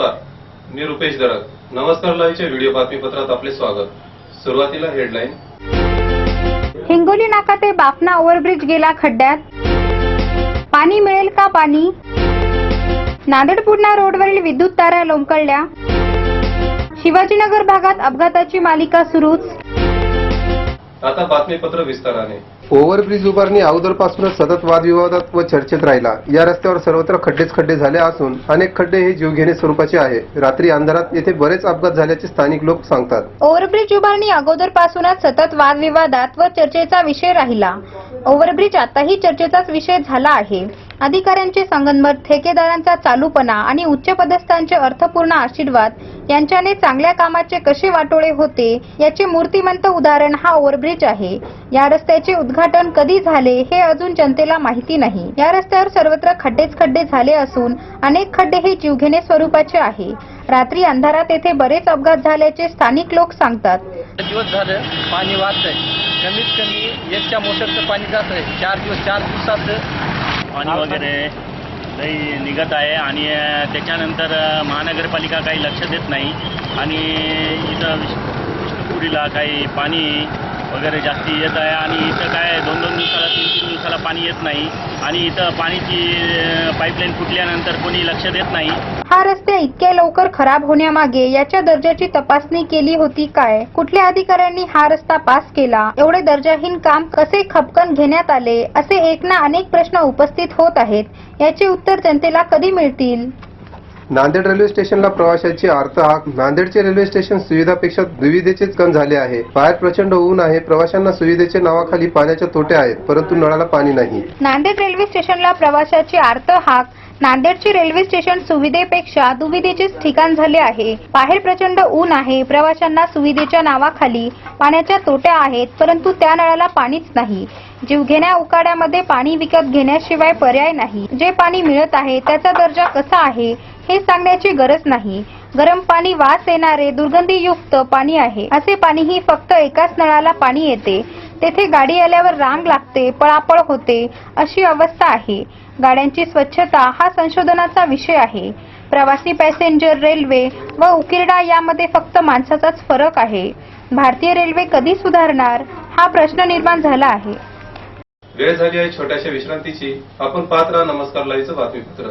नमस्कार मी रुपेश दरक नमस्कार लाईव्हच्या व्हिडिओ बातमीपत्रात आपले स्वागत. सुरुवातीला हेडलाईन. हिंगोली नाका ते बाफना ओव्हरब्रिज गेला खड्ड्यात. पाणी मिळेल का पाणी? नांदेड पूर्णा रोडवरील विद्युत तारा लोंबकळल्या. शिवाजीनगर भागात अपघाताची मालिका सुरूच. आता बातमीपत्र विस्ताराने. ओव्हरब्रिज उभारणी अगोदरपासूनच सतत वादविवादात व चर्चेत राहिला. या रस्त्यावर सर्वत्र खड्डेच खड्डे झाले असून अनेक खड्डे हे जीवघेणे स्वरूपाचे आहे. रात्री अंधारात येथे बरेच अपघात झाल्याचे स्थानिक लोक सांगतात. ओव्हरब्रिज उभारणी अगोदरपासूनच सतत वादविवादात व चर्चेचा विषय राहिला. ओव्हरब्रिज आताही चर्चेचाच विषय झाला आहे. अधिकाऱ्यांचे संगनमत ठेकेदारांचा चालूपणा आणि उच्च पदस्थांचे अर्थपूर्ण आशीर्वाद यांच्याने चांगल्या कामाचे कसे वाटोळे होते याचे मूर्तिमंत उदाहरण हा ओव्हरब्रिज आहे. या रस्त्याचे उद्घाटन कधी झाले हे अजून जनतेला माहिती नाही. या रस्त्यावर सर्वत्र खड्डेच खड्डे झाले असून अनेक खड्डे हे जीवघेणे स्वरूपाचे आहे. रात्री अंधारात येथे बरेच अपघात झाल्याचे स्थानिक लोक सांगतात. दिवस झालं पाणी वाढतंय कमीत कमी एकच्या मोटरचं पाणी जात आहे. चार दिवस चार दिवसात पाणी वगैरे लई निघत आहे आणि त्याच्यानंतर महानगरपालिका काही लक्ष देत नाही. आणि इथं विष्- विष्णुपुरीला काही पाणी वगैरे जास्ती येत आहे आणि इथं काय दोन दोन दिवसाला तीन तीन दिवसाला पाणी येत नाही. आणि इथं पाणीची पाईपलाईन फुटल्यानंतर कोणी लक्ष देत नाही. हा रस्ते इतक्या लवकर खराब होण्यामागे याच्या दर्जाची तपासणी केली होती काय? कुठल्या अधिकाऱ्यांनी हा रस्ता पास केला? एवढे दर्जाहीन काम कसे खपकन घेण्यात आले? असे एक ना अनेक प्रश्न उपस्थित होत आहेत. याचे उत्तर जनतेला कधी मिळतील? नांदेड रेल्वे स्टेशनला प्रवाशांची अर्थ हाक नांदेडचे रेल्वे स्टेशन सुविधापेक्षा दुविधेचेच कम झाले आहे. बाहेर प्रचंड ऊन आहे. प्रवाशांना सुविधेच्या नावाखाली पाण्याच्या तोटे आहेत परंतु नळाला पाणी नाही. नांदेड रेल्वे स्टेशनला प्रवाशाची आर्त हाक नांदेडचे रेल्वे स्टेशन सुविधेपेक्षा दुविधेचेच ठिकाण झाले आहे. बाहेर प्रचंड ऊन आहे. प्रवाशांना सुविधेच्या नावाखाली पाण्याच्या तोट्या आहेत परंतु त्या नळाला पाणीच नाही. जीवघेण्या उकाड्यामध्ये पाणी विकत घेण्याशिवाय पर्याय नाही. जे पाणी मिळत आहे त्याचा दर्जा कसा आहे? हे सांगण्याची गरज नाही. गरम पाणी वास येणारे दुर्गंधीयुक्त पाणी आहे. असे पाणीही फक्त एकाच नळाला पाणी येते. तेथे गाडी आल्यावर रांग लागते पळापळ होते अशी अवस्था आहे. गाड्यांची स्वच्छता हा संशोधनाचा विषय आहे. प्रवासी पॅसेंजर रेल्वे व उकिरडा यामध्ये फक्त माणसाचाच फरक आहे. भारतीय रेल्वे कधी सुधारणार हा प्रश्न निर्माण झाला आहे. वेळ झाली आहे छोट्याशा विश्रांतीची. आपण पात्र नमस्कार लाईचं बातमीपत्र.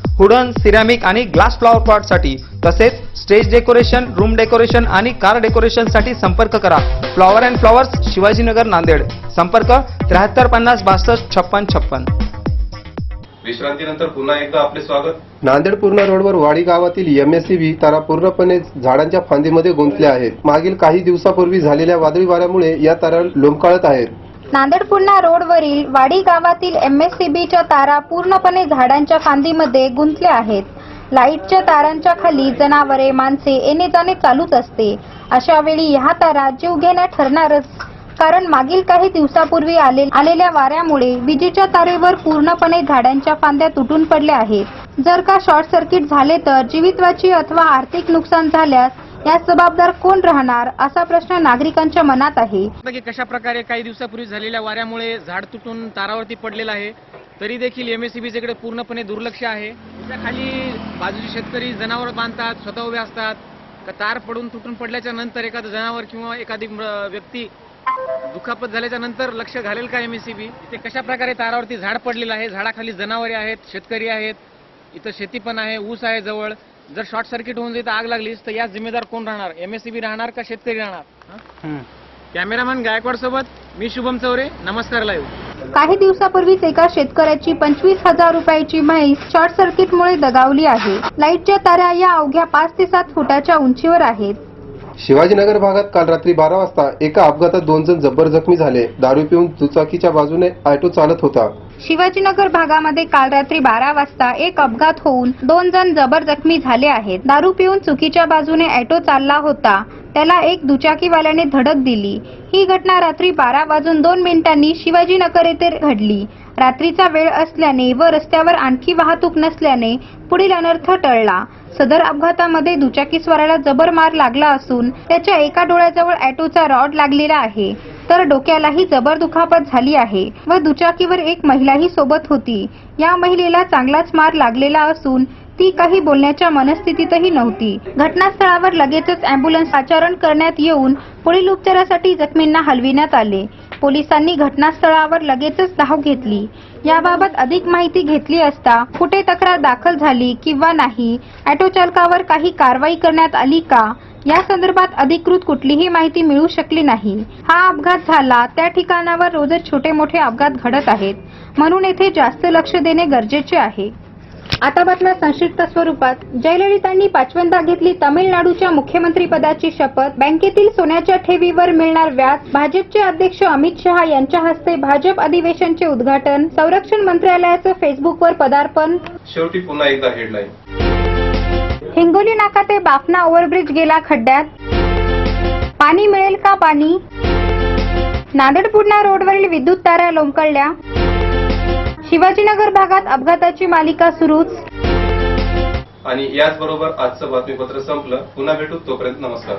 Wooden ceramic आणि ग्लास फ्लॉवर पॉटसाठी तसेच स्टेज डेकोरेशन रूम डेकोरेशन आणि कार डेकोरेशनसाठी संपर्क करा. Flower and flowers Shivajinagar Nanded. संपर्क त्र्याहत्तर पन्नास बासष्ट छप्पन छप्पन. विश्रांतीनंतर पुन्हा एकदा आपले स्वागत. नांदेड पूर्णा रोडवर वाडी गावातील एमएससीबी तारा पूर्णपणे झाडांच्या फांदीमध्ये गुंतल्या आहेत. मागील काही दिवसापूर्वी झालेल्या वादळी वाऱ्यामुळे या तारा लोंबकाळत आहेत. नांदेडपूर्णा रोडवरील वाडी गावातील एम एस सी बीच्या तारा पूर्णपणे झाडांच्या फांदीमध्ये गुंतल्या आहेत. लाईटच्या तारांच्या खाली जनावरे माणसे येणे जाणे चालूच असते. अशा वेळी ह्या तारा जीवघेण्या ठरणारच. कारण मागील काही दिवसापूर्वी आले आलेल्या वाऱ्यामुळे विजेच्या तारेवर पूर्णपणे झाडांच्या फांद्या तुटून पडल्या आहेत. जर का शॉर्ट सर्किट झाले तर जीवितवाची अथवा आर्थिक नुकसान झाल्यास यास जबाबदार कोण राहणार असा प्रश्न नागरिकांच्या मनात आहे. की कशा प्रकारे काही दिवसापूर्वी झालेल्या वाऱ्यामुळे झाड तुटून तारावरती पडलेलं आहे तरी देखील एम एसकडे पूर्णपणे दुर्लक्ष आहे. खाली बाजूचे शेतकरी जनावर बांधतात स्वतः उभे असतात तार पडून तुटून पडल्याच्या नंतर एखादं जनावर किंवा एखादी व्यक्ती दुखापत झाल्याच्यानंतर लक्ष घालेल का एम एस सी बी इथे कशा प्रकारे तारावरती झाड पडलेलं आहे? झाडाखाली जनावरे आहेत शेतकरी आहेत इथं शेती पण आहे ऊस आहे जवळ. जर शॉर्ट सर्किट होऊन जर इथं आग लागलीच तर या जिम्मेदार कोण राहणार? एम एस सी बी राहणार का शेतकरी राहणार? हं? कॅमेरामॅन गायकवाड सोबत मी शुभम चौरे नमस्कार लाईव्ह काही दिवसापूर्वीच एका शेतकऱ्याची पंचवीस हजार रुपयाची म्हैस शॉर्ट सर्किटमुळे दगावली आहे. लाईटच्या तारा या अवघ्या पाच ते सात फुटाच्या उंचीवर आहेत. शिवाजीनगर भागात काल रात्री बारा वाजता एका अपघातात दोन जण जबर जखमी झाले. दारू पिऊन दुचाकीच्या बाजूने ऑटो चालत होता. शिवाजीनगर भागामध्ये काल रात्री बारा वाजता एक अपघात होऊन दोन जण जबर जखमी झाले आहेत. दारू पिऊन चुकीच्या बाजूने ॲटो चालला होता. त्याला एक दुचाकीवाल्याने धडक दिली. ही घटना रात्री बारा वाजून दोन मिनिटांनी शिवाजीनगर येथे घडली. रात्रीचा वेळ असल्याने व रस्त्यावर आणखी वाहतूक नसल्याने पुढील अनर्थ टळला. सदर अपघातामध्ये दुचाकीस्वाराला जबर मार लागला असून त्याच्या एका डोळ्याजवळ ॲटोचा रॉड लागलेला आहे. तर डोक्यालाही जबर दुखापत झाली आहे व दुचाकीवर एक महिलाही सोबत होती. या महिलेला चांगलाच मार लागलेला असून ती काही बोलण्याच्या मनस्थितीतही नव्हती. घटनास्थळावर लगेचच अँब्युलन्स आचरण करण्यात येऊन पुढील उपचारासाठी जखमींना हलविण्यात आले. पोलिसांनी घटनास्थळावर लगेचच धाव घेतली. याबाबत अधिक माहिती घेतली असता कुठे तक्रार दाखल झाली किंवा नाही ऑटो चालकावर काही कारवाई करण्यात आली का या संदर्भात अधिकृत कुठलीही माहिती मिळू शकली नाही. हा अपघात झाला त्या ठिकाणावर रोजच छोटे मोठे अपघात घडत आहेत. म्हणून येथे जास्त लक्ष देणे गरजेचे आहे. आता बातम्या संक्षिप्त स्वरूपात जयललितांनी पाचव्यांदा घेतली तामिळनाडूच्या मुख्यमंत्री पदाची शपथ. बँकेतील सोन्याच्या ठेवीवर मिळणार व्याज. भाजपचे अध्यक्ष अमित शहा यांच्या हस्ते भाजप अधिवेशनचे उद्घाटन. संरक्षण मंत्रालयाचं फेसबुकवर पदार्पण. शेवटी पुन्हा एकदा हेडलाईन हिंगोली नाका ते बाफना ओव्हरब्रिज गेला खड्ड्यात. पाणी मिळेल का पाणी? नांदेड पुणा रोडवरील विद्युत तारा लोंबकळल्या. शिवाजीनगर भागात अपघाताची मालिका सुरूच. आणि याचबरोबर आजचं बातमीपत्र संपलं. पुन्हा भेटू तोपर्यंत नमस्कार.